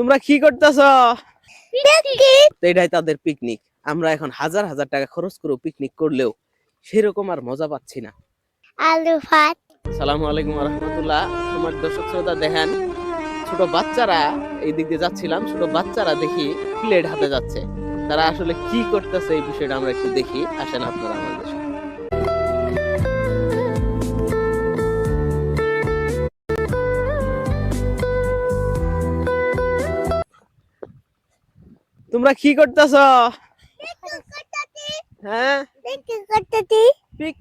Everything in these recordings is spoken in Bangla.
তোমরা কি করতেছ? এটাই তাদের পিকনিক আমরা এখন হাজার হাজার টাকা খরচ করে পিকনিক করলেও সেরকম আর মজা পাচ্ছি না। আলু ভাত। সালামু আলাইকুম রহমতুল্লাহ আমার দর্শক শ্রোতা দেখেন ছোট বাচ্চারা এই দিক দিয়ে যাচ্ছিলাম ছোট বাচ্চারা দেখি প্লেট হাতে যাচ্ছে। তারা আসলে কি করতেছে এই বিষয়টা আমরা একটু দেখি। আসেন আপনারা আমাদের তোমরা কি করতেছ? হ্যাঁ? পিক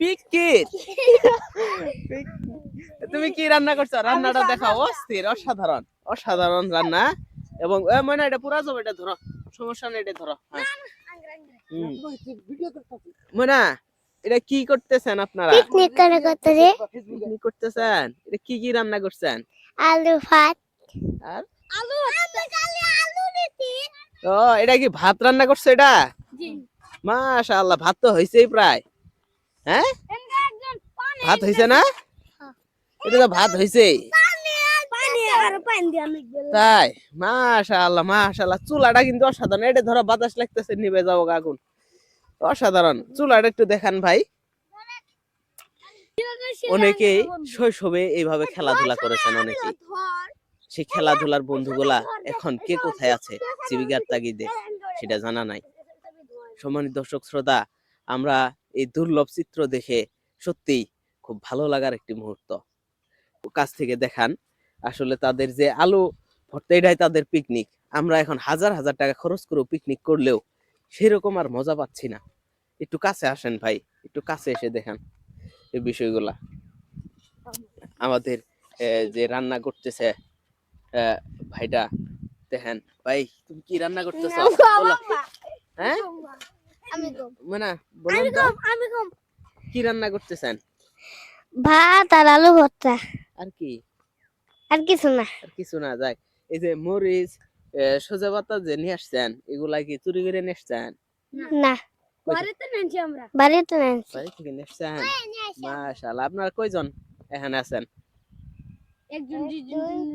পিকিট তুমি কি রান্না করছ? রান্নাটা দেখাও। অস্থির অসাধারণ। অসাধারণ রান্না। এবং মানে এটা পুরা যাবে এটা ধরো। সমস্যা নেই এটা ধরো। হ্যাঁ। মনা এটা কি করতেছেন আপনারা? পিকনিক করে করতেছে? কি করতেছেন? এটা কি কি রান্না করছেন? আলু ভাত। আর? আলু আলু ও এটা কি ভাত রান্না করছ এটা? মাশাআল্লাহ ভাত তো হইছেই প্রায়। হ্যাঁ? ভাত হইছে না? এটা তো ভাত অনেক তাই মাশাআল্লাহ মাশাআল্লাহ। চুলাটা কিন্তু অসাধারণ। এটা ধরো বাতাস লাগতেছে নিভে যাব আগুন অসাধারণ। চুলাটা একটু দেখান ভাই। অনেকেই শৈশবে এইভাবে খেলাধুলা করেছেন অনেকেই। সেই খেলাধুলার বন্ধুগুলা এখন কে কোথায় আছে? জীবিকার তাগিদে। সেটা জানা নাই। সম্মানিত দর্শক, শ্রোতা, আমরা এই দুর্লভ চিত্র দেখে সত্যিই খুব ভালো লাগার একটি মুহূর্ত। কাছ থেকে দেখান, আসলে তাদের যে আলো ভর্তা, এটাই তাদের পিকনিক আমরা এখন হাজার হাজার টাকা খরচ করেও পিকনিক করলেও সেরকম আর মজা পাচ্ছি না। একটু কাছে আসেন ভাই, একটু কাছে এসে দেখান এই বিষয়গুলা। আমাদের যে রান্না করতেছে ভাইটা দেখেন। ভাই তুমি কি রান্না করতেছ? হ্যাঁ? আমি মানে বলুন তো। আমি কম কি রান্না করতেছেন? ভাত আর আলু ভর্তা। আর কি? আর কিছু না। আর কিছু না যাক। এই যে মরিচ আহ, সজা পাতা যে নিয়ে আসছেন এগুলা কি চুরি করে নিয়ে আসছেন? না। বাড়িতে নানছি আমরা। বাড়িতে নানছি বাড়ি থেকে নিয়ে আসছেন? মাশাআল্লাহ আপনারা কয়জন এখানে আছেন? দুই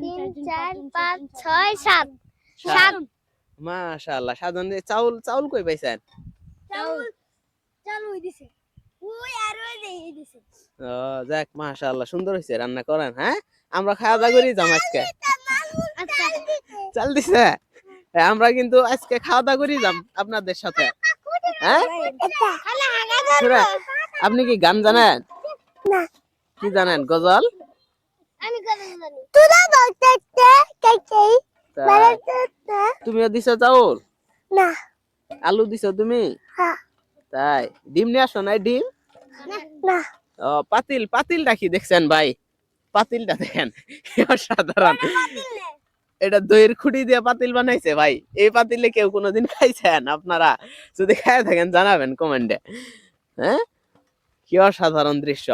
তিন চার পাঁচ ছয় সাত। সাত। মাশাআল্লাহ সাধারণ চাউল চাউল কই পাইছেন? চাউল। চাউল হই দিছে। ওই আর ওই দেই দিছে। ও যাক মাশাআল্লাহ সুন্দর হয়েছে রান্না করেন হ্যাঁ? আমরা খাওয়া দাওয়া করি যাম আজকে। আচ্ছা। চাল দিছে। আমরা কিন্তু আজকে খাওয়া দাওয়া করি যাম আপনাদের সাথে। হ্যাঁ? শুনে, আপনি কি গান জানেন? কি জানেন গজল? আমি কথা জানি। তোরা বলতে কে কে? তা বলতে তুমিও দিছো চাউল? না। আলু দিছো তুমি? হ্যাঁ। তাই ডিম নিয়ে আসো নাই ডিম? না। ও পাতিল পাতিল রাখি দেখছেন ভাই? পাতিলটা দেখেন অসাধারণ। এটা দইয়ের খুঁটি দিয়ে পাতিল বানাইছে ভাই। এই পাতিলে কেউ কোনোদিন খাইছেন আপনারা। যদি খাই থাকেন জানাবেন কমেন্টে। হ্যাঁ? কি অসাধারণ দৃশ্য।